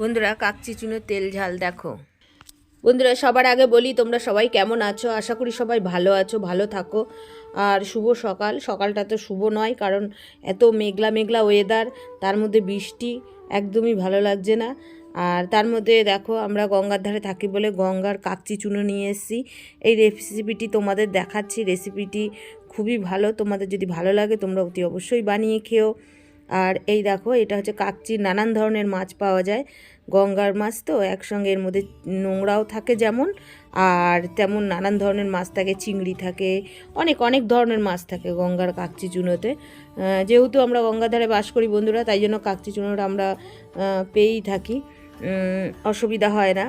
বন্ধুরা, কাকচি চুনো তেল ঝাল দেখো। বন্ধুরা, সবার আগে বলি তোমরা সবাই কেমন আছো? আশা করি সবাই ভালো আছো, ভালো থাকো। আর শুভ সকাল। সকালটা তো শুভ নয়, কারণ এত মেঘলা মেঘলা ওয়েদার তার মধ্যে বৃষ্টি একদমই ভালো লাগছে না। আর তার মধ্যে দেখো, আমরা গঙ্গার ধারে থাকি বলে গঙ্গার কাকচি চুনো নিয়ে এসেছি। এই রেসিপিটি তোমাদের দেখাচ্ছি। রেসিপিটি খুবই ভালো। তোমাদের যদি ভালো লাগে, তোমরা অতি অবশ্যই বানিয়ে খেও। আর এই দেখো, এটা হচ্ছে কাকচির নানান ধরনের মাছ পাওয়া যায়। গঙ্গার মাছ তো একসঙ্গে এর মধ্যে নোংরাও থাকে যেমন, আর তেমন নানান ধরনের মাছ থাকে, চিংড়ি থাকে, অনেক অনেক ধরনের মাছ থাকে গঙ্গার কাকচি চুনোতে। যেহেতু আমরা গঙ্গার ধারে বাস করি বন্ধুরা, তাই জন্য কাকচি চুনোটা আমরা পেয়েই থাকি। অসুবিধা হয় না।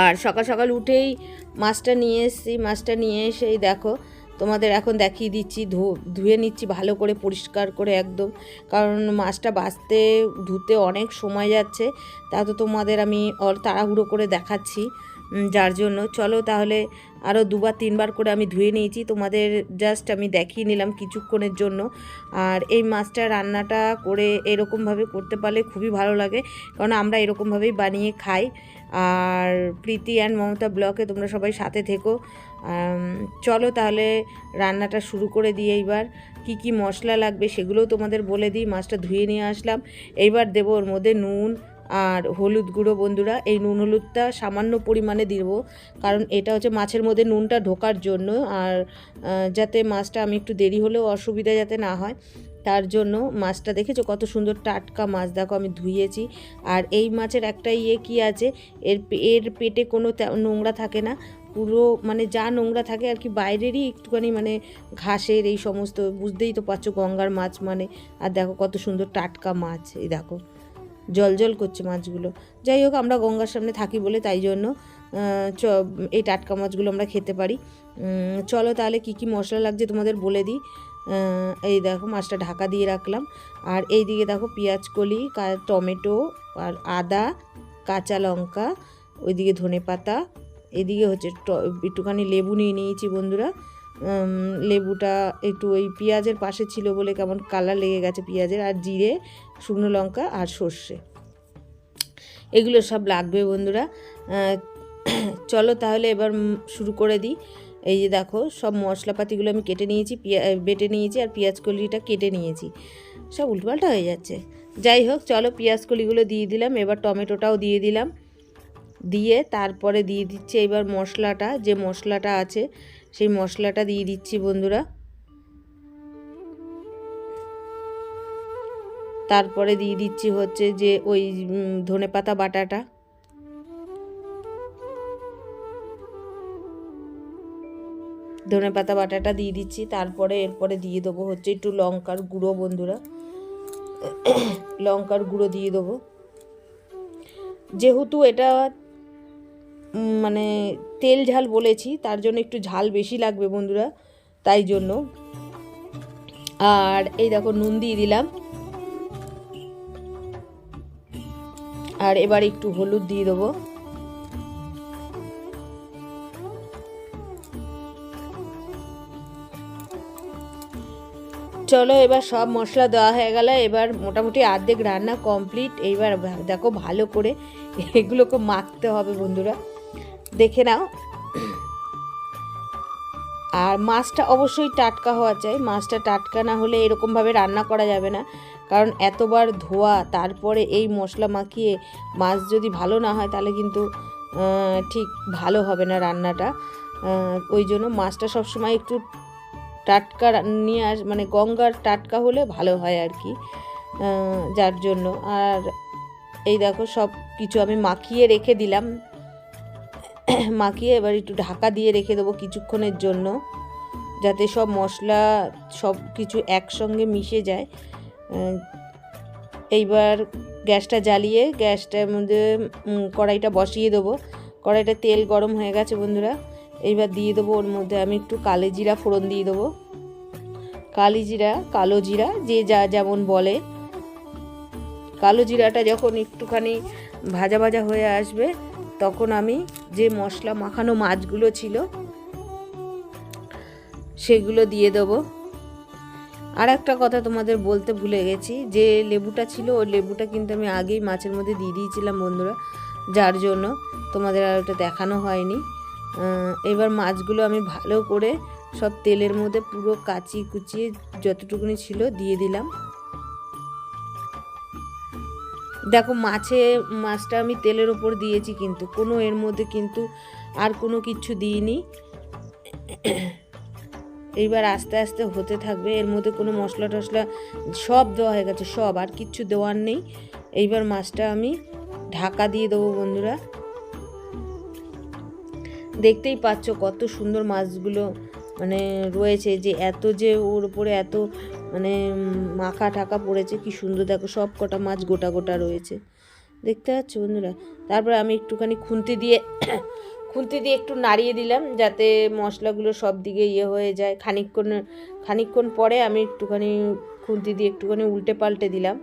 আর সকাল সকাল উঠেই মাছটা নিয়ে এসেছি, মাছটা নিয়ে এসেই দেখো তোমাদের এখন দেখিয়ে দিচ্ছি ধুয়ে নিচ্ছি ভালো করে, পরিষ্কার করে একদম। কারণ মাছটা বাছতে ধুতে অনেক সময় যাচ্ছে, তা তো তোমাদের আমি তাড়াহুড়ো করে দেখাচ্ছি। যার জন্য। চলো তাহলে আরও দুবার, তিনবার করে আমি ধুয়ে নিয়েছি। তোমাদের জাস্ট আমি দেখিয়ে নিলাম কিছুক্ষণের জন্য। আর এই মাছটা রান্নাটা করে এরকমভাবে করতে পারলে খুবই ভালো লাগে। কারণ আমরা এরকমভাবেই বানিয়ে খাই। আর প্রীতি অ্যান্ড মমতা ব্লকে তোমরা সবাই সাথে থেকো। চলো তাহলে রান্নাটা শুরু করে দিই এইবার। কি কি মশলা লাগবে সেগুলোও তোমাদের বলে দিই। মাছটা ধুয়ে নিয়ে আসলাম। এইবার দেবো ওর মধ্যে নুন আর হলুদ গুঁড়ো বন্ধুরা, এই নুন হলুদটা সামান্য পরিমাণে দিব, কারণ এটা হচ্ছে মাছের মধ্যে নুনটা ঢোকার জন্য, আর যাতে মাছটা আমি একটু দেরি হলেও অসুবিধা যাতে না হয়, তার জন্য মাছটা দেখেছ কত সুন্দর টাটকা মাছ, দেখো আমি ধুয়েছি, আর এই মাছের একটা ইয়ে কি আছে, এর এর পেটে কোনো নোংরা থাকে না, পুরো মানে যা নোংরা থাকে আর কি বাইরেরই একটুখানি মানে ঘাসের এই সমস্ত, বুঝতেই তো পারছ গঙ্গার মাছ মানে আর দেখো কত সুন্দর টাটকা মাছ, এই দেখো। জল জল করছে মাছগুলো। যাই হোক, আমরা গঙ্গার সামনে থাকি বলে তাই জন্য চ, এই টাটকা মাছগুলো আমরা খেতে পারি। চলো তাহলে কি কি মশলা লাগছে তোমাদের বলে দিই। এই দেখো মাছটা ঢাকা দিয়ে রাখলাম। আর এই দিকে দেখো পেঁয়াজ কলি টমেটো, আর আদা, কাঁচা লঙ্কা, ওইদিকে ধনে পাতা এদিকে হচ্ছে একটুখানি লেবু নিয়ে নিয়েছি বন্ধুরা। লেবুটা একটু ওই পেঁয়াজের পাশে ছিল বলে কেমন কালার লেগে গেছে পেঁয়াজের আর জিরে, শুকনো লঙ্কা আর সর্ষে। এগুলো সব লাগবে বন্ধুরা। চলো তাহলে এবার শুরু করে দিই। এই যে দেখো, সব মশলাপাতিগুলো আমি কেটে নিয়েছি, পিয়া বেটে নিয়েছি আর পেঁয়াজ কলিটা কেটে নিয়েছি। সব উল্টোপাল্টা হয়ে যাচ্ছে। যাই হোক, চলো পেঁয়াজ কলিগুলো দিয়ে দিলাম, এবার টমেটোটাও দিয়ে দিলাম। দিয়ে তারপরে দিয়ে দিচ্ছে এবার মশলাটা, যে মশলাটা আছে সেই মশলাটা দিয়ে দিচ্ছি বন্ধুরা। তারপরে দিয়ে দিচ্ছি হচ্ছে যে ওই ধনে পাতা বাটাটা। ধনে পাতা বাটাটা দিয়ে দিচ্ছি, তারপরে এরপরে দিয়ে দেবো হচ্ছে একটু লঙ্কার গুঁড়ো বন্ধুরা। লঙ্কার গুঁড়ো দিয়ে দেবো। যেহেতু এটা মানে তেল ঝাল বলেছি, তার জন্য একটু ঝাল বেশি লাগবে বন্ধুরা, তাই জন্য। আর এই দেখো, নুন দিয়ে দিলাম। আর এবার একটু হলুদ দিয়ে দেবো। চলো, এবার সব মশলা দেওয়া হয়ে গেল। এবার মোটামুটি অর্ধেক রান্না কমপ্লিট। এইবার দেখো, ভালো করে এগুলোকে মাখতে হবে বন্ধুরা। দেখে নাও। আর মাছটা অবশ্যই টাটকা হওয়া চাই। মাছটা টাটকা না হলে এরকমভাবে রান্না করা যাবে না। কারণ এতবার ধোয়া, তারপরে এই মশলা মাখিয়ে মাছ যদি ভালো না হয়, তাহলে কিন্তু ঠিক ভালো হবে না রান্নাটা। ওই জন্য মাছটা সবসময় একটু টাটকা নিয়ে আস মানে গঙ্গার টাটকা হলে ভালো হয় আর কি। যার জন্য। আর এই দেখো সব কিছু আমি মাখিয়ে রেখে দিলাম। মাখিয়ে এবার একটু ঢাকা দিয়ে রেখে দেবো কিছুক্ষণের জন্য, যাতে সব মশলা, সব কিছু একসঙ্গে মিশে যায়। এইবার গ্যাসটা জ্বালিয়ে, গ্যাসটার মধ্যে কড়াইটা বসিয়ে দেবো। কড়াইটা তেল গরম হয়ে গেছে বন্ধুরা, এইবার দিয়ে দেবো ওর মধ্যে আমি একটু কালো জিরা ফোড়ন দিয়ে দেবো। কালি জিরা, কালো জিরা, যে যা যেমন বলে। কালো জিরাটা যখন একটুখানি ভাজা ভাজা হয়ে আসবে তখন আমি যে মশলা মাখানো মাছগুলো ছিল, সেগুলো দিয়ে দেবো। আর একটা কথা তোমাদের বলতে ভুলে গেছি, যে লেবুটা ছিল, ওই লেবুটা কিন্তু আমি আগেই মাছের মধ্যে দিয়ে দিয়েছিলাম বন্ধুরা, যার জন্য তোমাদের আর ওটা দেখানো হয়নি। এবার মাছগুলো আমি ভালো করে সব তেলের মধ্যে পুরো কাচি কুচিয়ে যতটুকুনি ছিল দিয়ে দিলাম। দেখো, মাছে, মাছটা আমি তেলের ওপর দিয়েছি কিন্তু। কোনো এর মধ্যে কিন্তু আর কোনো কিছু দিইনি। এইবার আস্তে আস্তে হতে থাকবে। এর মধ্যে কোনো মশলা টশলা সব দেওয়া হয়ে গেছে, সব। আর কিচ্ছু দেওয়ার নেই। এইবার মাছটা আমি ঢাকা দিয়ে দেবো বন্ধুরা। দেখতেই পাচ্ছ কত সুন্দর মাছগুলো মানে রয়েছে যে এত যে ওর উপরে এত মানে মাখা ঠাকা পড়েছে, কি সুন্দর, দেখো সব কটা মাছ গোটা গোটা রয়েছে। দেখতে পাচ্ছ বন্ধুরা? তারপরে আমি একটুখানি খুন্তি দিয়ে খুন্তি দিয়ে একটু নাড়িয়ে দিলাম, যাতে মশলাগুলো সব দিকে ইয়ে হয়ে যায়। খানিকক্ষণ খানিকক্ষণ পরে আমি একটুখানি খুন্তি দিয়ে একটুখানি উল্টে পাল্টে দিলাম।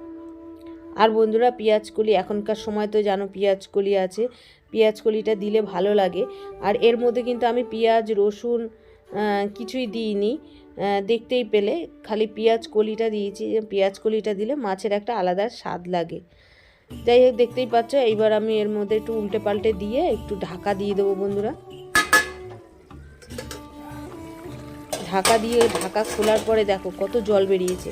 আর বন্ধুরা কলি, এখনকার সময় তো জানো কলি আছে। কলিটা দিলে ভালো লাগে। আর এর মধ্যে কিন্তু আমি পেঁয়াজ, রসুন কিছুই দিইনি। দেখতেই পেলে। খালি পেঁয়াজ কলিটা দিয়েছি পেঁয়াজ কলিটা দিলে মাছের একটা আলাদা স্বাদ লাগে। যাই হোক, দেখতেই পাচ্ছ, এইবার আমি এর মধ্যে একটু উল্টে পাল্টে দিয়ে একটু ঢাকা দিয়ে দেবো বন্ধুরা। ঢাকা দিয়ে, ঢাকা খোলার পরে দেখো কত জল বেরিয়েছে।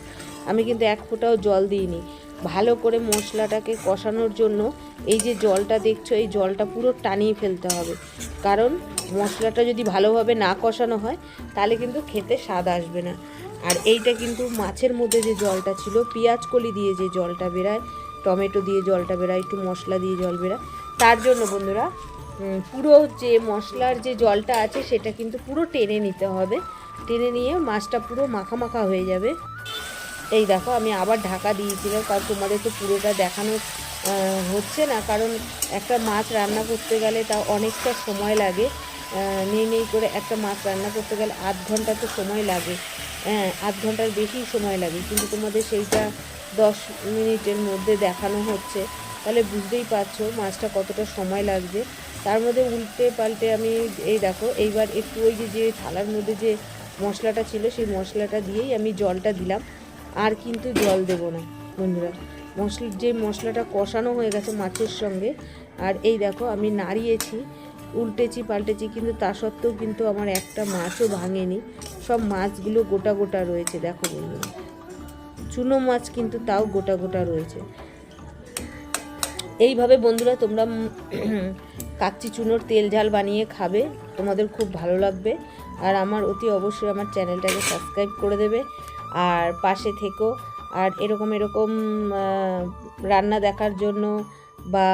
আমি কিন্তু এক ফোঁটাও জল দিইনি। ভালো করে মশলাটাকে কষানোর জন্য এই যে জলটা দেখছ, এই জলটা পুরো টানিয়ে ফেলতে হবে। কারণ মশলাটা যদি ভালোভাবে না কষানো হয়, তাহলে কিন্তু খেতে স্বাদ আসবে না। আর এইটা কিন্তু মাছের মধ্যে যে জলটা ছিল পেঁয়াজ কলি দিয়ে যে জলটা বেরায়, টমেটো দিয়ে জলটা বেরায়, একটু মশলা দিয়ে জল বেরায়, তার জন্য বন্ধুরা পুরো যে মশলার যে জলটা আছে, সেটা কিন্তু পুরো টেনে নিতে হবে। টেনে নিয়ে মাছটা পুরো মাখা মাখা হয়ে যাবে। এই দেখো, আমি আবার ঢাকা দিয়েছিলাম, কারণ তোমাদের তো পুরোটা দেখানো হচ্ছে না, কারণ একটা মাছ রান্না করতে গেলে তা অনেকটা সময় লাগে। নেই নেই করে একটা মাছ রান্না করতে গেলে আধ ঘণ্টা তো সময় লাগে। হ্যাঁ আধ ঘণ্টার বেশি সময় লাগে, কিন্তু তোমাদের সেইটা দশ মিনিটের মধ্যে দেখানো হচ্ছে। তাহলে বুঝতেই পারছ মাছটা কতটা সময় লাগবে। তার মধ্যে উল্টে পাল্টে আমি এই দেখো, এইবার একটু ওই যে যে থালার মধ্যে যে মশলাটা ছিল, সেই মশলাটা দিয়েই আমি জলটা দিলাম। আর কিন্তু জল দেব না, বন্ধুরা। মশলা, যে মশলাটা কষানো হয়ে গেছে মাছের সঙ্গে, আর এই দেখো আমি নাড়িয়েছি, উল্টেছি পাল্টেছি, কিন্তু তা সত্ত্বেও কিন্তু আমার একটা মাছও ভাঙেনি। সব মাছগুলো গোটা গোটা রয়েছে, দেখো বন্ধুরা। চুনো মাছ কিন্তু তাও গোটা গোটা রয়েছে। এইভাবে বন্ধুরা তোমরা কাচ্চি চুনোর তেল ঝাল বানিয়ে খাবে, তোমাদের খুব ভালো লাগবে। আর আমার অতি অবশ্যই আমার চ্যানেলটাকে সাবস্ক্রাইব করে দেবে। আর পাশে থেকো। আর এরকম এরকম রান্না দেখার জন্য বা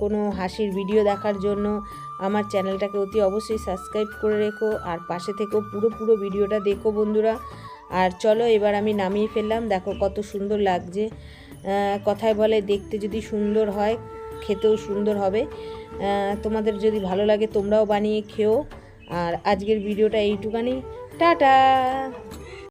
কোনো হাসির ভিডিও দেখার জন্য আমার চ্যানেলটাকে অতি অবশ্যই সাবস্ক্রাইব করে রেখো। আর পাশে থেকেও পুরো পুরো ভিডিওটা দেখো বন্ধুরা। আর চলো, এবার আমি নামিয়ে ফেললাম। দেখো কত সুন্দর লাগছে। কথায় বলে দেখতে যদি সুন্দর হয়, খেতেও সুন্দর হবে। তোমাদের যদি ভালো লাগে তোমরাও বানিয়ে খেও। আর আজকের ভিডিওটা এইটুকানি টাটা!